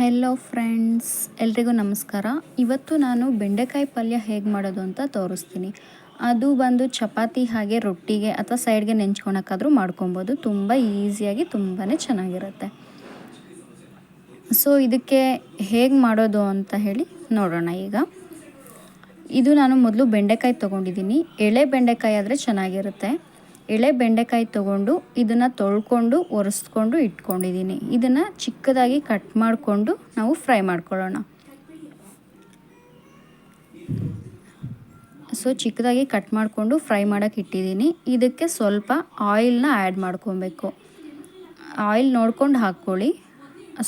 Hello friends ಎಲ್ರಿಗೂ ನಮಸ್ಕಾರ. ಇವತ್ತು ನಾನು ಬೆಂಡೆಕಾಯಿ ಪಲ್ಯ ಹೇಗೆ ಮಾಡೋದು ಅಂತ ತೋರಿಸ್ತೀನಿ. ಅದು ಬಂದು ಚಪಾತಿ ಹಾಗೆ ರೊಟ್ಟಿಗೆ ಅಥವಾ ಸೈಡ್ಗೆ ನೆಂಚ್ಕೊಳಕ್ಕಾದರೂ ಮಾಡ್ಕೊಬೋದು. ತುಂಬ ಈಸಿಯಾಗಿ ತುಂಬಾ ಚೆನ್ನಾಗಿರುತ್ತೆ. ಸೊ ಇದಕ್ಕೆ ಹೇಗೆ ಮಾಡೋದು ಅಂತ ಹೇಳಿ ನೋಡೋಣ ಈಗ. ಇದು ನಾನು ಮೊದಲು ಬೆಂಡೆಕಾಯಿ ತೊಗೊಂಡಿದ್ದೀನಿ. ಎಳೆ ಬೆಂಡೆಕಾಯಿ ಆದರೆ ಚೆನ್ನಾಗಿರುತ್ತೆ. ಎಳೆ ಬೆಂಡೆಕಾಯಿ ತಗೊಂಡು ಇದನ್ನು ತೊಳ್ಕೊಂಡು ಒರೆಸ್ಕೊಂಡು ಇಟ್ಕೊಂಡಿದ್ದೀನಿ. ಇದನ್ನು ಚಿಕ್ಕದಾಗಿ ಕಟ್ ಮಾಡಿಕೊಂಡು ನಾವು ಫ್ರೈ ಮಾಡ್ಕೊಳ್ಳೋಣ. ಸೊ ಚಿಕ್ಕದಾಗಿ ಕಟ್ ಮಾಡಿಕೊಂಡು ಫ್ರೈ ಮಾಡೋಕ್ಕೆ ಇಟ್ಟಿದ್ದೀನಿ. ಇದಕ್ಕೆ ಸ್ವಲ್ಪ ಆಯಿಲ್ನ ಆ್ಯಡ್ ಮಾಡ್ಕೊಬೇಕು. ಆಯಿಲ್ ನೋಡ್ಕೊಂಡು ಹಾಕ್ಕೊಳ್ಳಿ.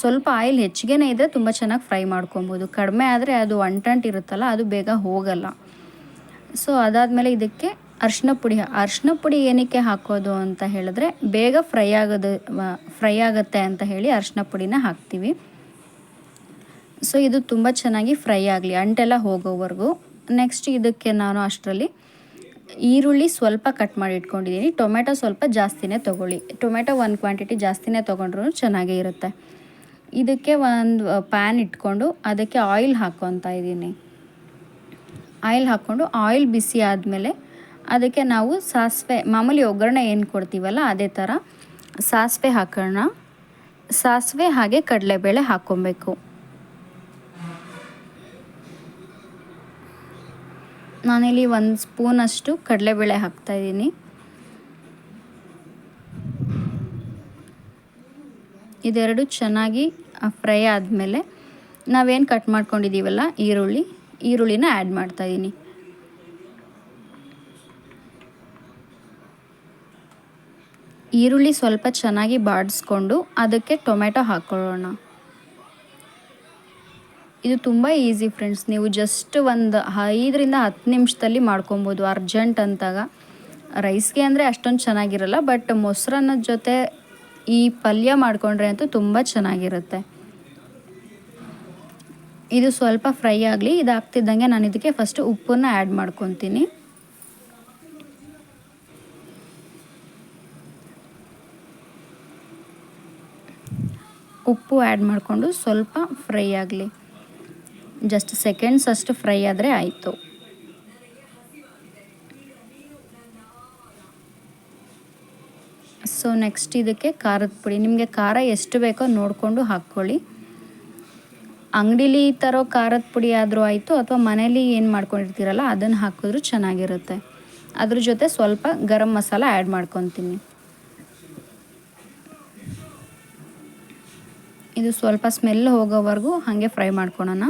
ಸ್ವಲ್ಪ ಆಯಿಲ್ ಹೆಚ್ಚಿಗೆನೇ ಇದ್ದರೆ ತುಂಬ ಚೆನ್ನಾಗಿ ಫ್ರೈ ಮಾಡ್ಕೊಬೋದು. ಕಡಿಮೆ ಆದರೆ ಅದು ಅಂಟಂಟ್ ಇರುತ್ತಲ್ಲ, ಅದು ಬೇಗ ಹೋಗಲ್ಲ. ಸೊ ಅದಾದಮೇಲೆ ಇದಕ್ಕೆ ಅರ್ಶಿನ ಪುಡಿ ಅರ್ಶಿನ ಪುಡಿ ಏನಕ್ಕೆ ಹಾಕೋದು ಅಂತ ಹೇಳಿದ್ರೆ ಬೇಗ ಫ್ರೈ ಆಗೋದು ಫ್ರೈ ಆಗುತ್ತೆ ಅಂತ ಹೇಳಿ ಅರ್ಶಿನ ಪುಡಿನ ಹಾಕ್ತೀವಿ. ಸೊ ಇದು ತುಂಬ ಚೆನ್ನಾಗಿ ಫ್ರೈ ಆಗಲಿ, ಅಂಟೆಲ್ಲ ಹೋಗೋವರೆಗೂ. ನೆಕ್ಸ್ಟ್ ಇದಕ್ಕೆ ನಾನು ಅಷ್ಟರಲ್ಲಿ ಈರುಳ್ಳಿ ಸ್ವಲ್ಪ ಕಟ್ ಮಾಡಿ ಇಟ್ಕೊಂಡಿದ್ದೀನಿ. ಟೊಮೆಟೊ ಸ್ವಲ್ಪ ಜಾಸ್ತಿನೇ ತೊಗೊಳ್ಳಿ. ಟೊಮೆಟೊ ಒಂದು ಕ್ವಾಂಟಿಟಿ ಜಾಸ್ತಿನೇ ತೊಗೊಂಡ್ರೂ ಚೆನ್ನಾಗೇ ಇರುತ್ತೆ. ಇದಕ್ಕೆ ಒಂದು ಪ್ಯಾನ್ ಇಟ್ಕೊಂಡು ಅದಕ್ಕೆ ಆಯಿಲ್ ಹಾಕ್ಕೊತಾ ಇದ್ದೀನಿ. ಆಯಿಲ್ ಹಾಕ್ಕೊಂಡು ಆಯಿಲ್ ಬಿಸಿ ಆದಮೇಲೆ ಅದಕ್ಕೆ ನಾವು ಸಾಸಿವೆ, ಮಾಮೂಲಿ ಒಗ್ಗರಣೆ ಏನು ಕೊಡ್ತೀವಲ್ಲ ಅದೇ ಥರ ಸಾಸಿವೆ ಹಾಕೋಣ. ಸಾಸಿವೆ ಹಾಗೆ ಕಡಲೆಬೇಳೆ ಹಾಕ್ಕೊಬೇಕು ನಾನಿಲ್ಲಿ ಒಂದು ಸ್ಪೂನಷ್ಟು ಕಡಲೆಬೇಳೆ ಹಾಕ್ತಾಯಿದ್ದೀನಿ ಇದೆರಡು ಚೆನ್ನಾಗಿ ಫ್ರೈ ಆದಮೇಲೆ ನಾವೇನು ಕಟ್ ಮಾಡ್ಕೊಂಡಿದ್ದೀವಲ್ಲ ಈರುಳ್ಳಿ, ಈರುಳ್ಳಿನ ಆ್ಯಡ್ ಮಾಡ್ತಾಯಿದ್ದೀನಿ ಈರುಳ್ಳಿ ಸ್ವಲ್ಪ ಚೆನ್ನಾಗಿ ಬಾಡಿಸ್ಕೊಂಡು ಅದಕ್ಕೆ ಟೊಮೆಟೊ ಹಾಕ್ಕೊಳ್ಳೋಣ ಇದು ತುಂಬ ಈಸಿ ಫ್ರೆಂಡ್ಸ್, ನೀವು ಜಸ್ಟ್ ಒಂದು ಐದರಿಂದ ಹತ್ತು ನಿಮಿಷದಲ್ಲಿ ಮಾಡ್ಕೊಬೋದು. ಅರ್ಜೆಂಟ್ ಅಂತಾಗ. ರೈಸ್ಗೆ ಅಂದರೆ ಅಷ್ಟೊಂದು ಚೆನ್ನಾಗಿರಲ್ಲ, ಬಟ್ ಮೊಸರನ್ನ ಜೊತೆ ಈ ಪಲ್ಯ ಮಾಡಿಕೊಂಡ್ರೆ ಅಂತೂ ತುಂಬ ಚೆನ್ನಾಗಿರುತ್ತೆ. ಇದು ಸ್ವಲ್ಪ ಫ್ರೈ ಆಗಲಿ, ಇದಾಗ್ತಿದ್ದಂಗೆ ನಾನು ಇದಕ್ಕೆ ಫಸ್ಟು ಉಪ್ಪನ್ನು ಆ್ಯಡ್ ಮಾಡ್ಕೊತೀನಿ. ಉಪ್ಪು ಆ್ಯಡ್ ಮಾಡಿಕೊಂಡು ಸ್ವಲ್ಪ ಫ್ರೈ ಆಗಲಿ. ಜಸ್ಟ್ ಸೆಕೆಂಡ್ಸ್ ಅಷ್ಟು ಫ್ರೈ ಆದರೆ ಆಯಿತು. ಸೊ ನೆಕ್ಸ್ಟ್ ಇದಕ್ಕೆ ಖಾರದ ಪುಡಿ. ನಿಮಗೆ ಖಾರ ಎಷ್ಟು ಬೇಕೋ ನೋಡಿಕೊಂಡು ಹಾಕ್ಕೊಳ್ಳಿ. ಅಂಗಡೀಲಿ ತರೋ ಖಾರದ ಪುಡಿ ಆದರೂ ಆಯಿತು, ಅಥವಾ ಮನೇಲಿ ಏನು ಮಾಡ್ಕೊಂಡಿರ್ತೀರಲ್ಲ, ಅದನ್ನು ಹಾಕಿದ್ರೂ ಚೆನ್ನಾಗಿರುತ್ತೆ. ಅದ್ರ ಜೊತೆ ಸ್ವಲ್ಪ ಗರಂ ಮಸಾಲ ಆ್ಯಡ್ ಮಾಡ್ಕೊತೀನಿ. ಇದು ಸ್ವಲ್ಪ ಸ್ಮೆಲ್ ಹೋಗೋವರೆಗೂ ಹಾಗೆ ಫ್ರೈ ಮಾಡ್ಕೊಳೋಣ.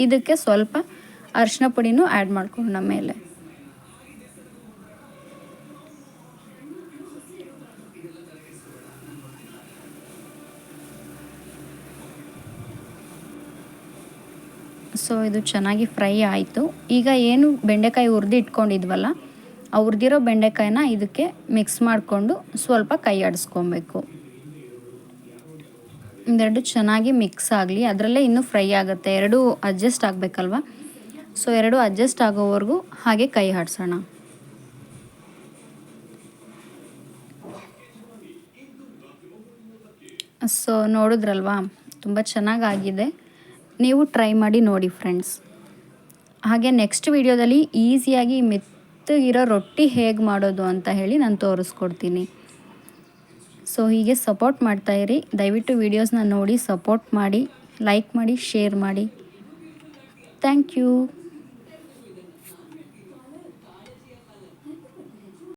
ಇದಕ್ಕೆ ಸ್ವಲ್ಪ ಅರಿಶಿನ ಪುಡಿನೂ ಆ್ಯಡ್ ಮಾಡ್ಕೊಂಡ ಮೇಲೆ. ಸೊ, ಇದು ಚೆನ್ನಾಗಿ ಫ್ರೈ ಆಯಿತು. ಈಗ ಏನು ಬೆಂಡೆಕಾಯಿ ಹುರಿದು ಇಟ್ಕೊಂಡಿದ್ವಲ್ಲ ಆ ಹುರಿದಿರೋ ಬೆಂಡೆಕಾಯಿನ ಇದಕ್ಕೆ ಮಿಕ್ಸ್ ಮಾಡಿಕೊಂಡು ಸ್ವಲ್ಪ ಕೈ ಆಡಿಸ್ಕೊಬೇಕು. ಇದೆರಡು ಚೆನ್ನಾಗಿ ಮಿಕ್ಸ್ ಆಗಲಿ, ಅದರಲ್ಲೇ ಇನ್ನೂ ಫ್ರೈ ಆಗುತ್ತೆ. ಎರಡೂ ಅಡ್ಜಸ್ಟ್ ಆಗಬೇಕಲ್ವ? ಸೊ ಎರಡು ಅಡ್ಜಸ್ಟ್ ಆಗೋವರೆಗೂ ಹಾಗೆ ಕೈ ಆಡಿಸೋಣ ಸೊ ನೋಡಿದ್ರಲ್ವಾ? ತುಂಬ ಚೆನ್ನಾಗಾಗಿದೆ. ನೀವು ಟ್ರೈ ಮಾಡಿ ನೋಡಿ ಫ್ರೆಂಡ್ಸ್ ಹಾಗೆ ನೆಕ್ಸ್ಟ್ ವಿಡಿಯೋದಲ್ಲಿ ಈಸಿಯಾಗಿ ಮೆತ್ತಗಿರೋ ರೊಟ್ಟಿ ಹೇಗೆ ಮಾಡೋದು ಅಂತ ಹೇಳಿ ನಾನು ತೋರಿಸ್ಕೊಡ್ತೀನಿ. ಸೊ ಹೀಗೆ ಸಪೋರ್ಟ್ ಮಾಡ್ತಾಯಿರಿ ದಯವಿಟ್ಟು ವೀಡಿಯೋಸ್ನ ನೋಡಿ ಸಪೋರ್ಟ್ ಮಾಡಿ ಲೈಕ್ ಮಾಡಿ ಶೇರ್ ಮಾಡಿ. Thank you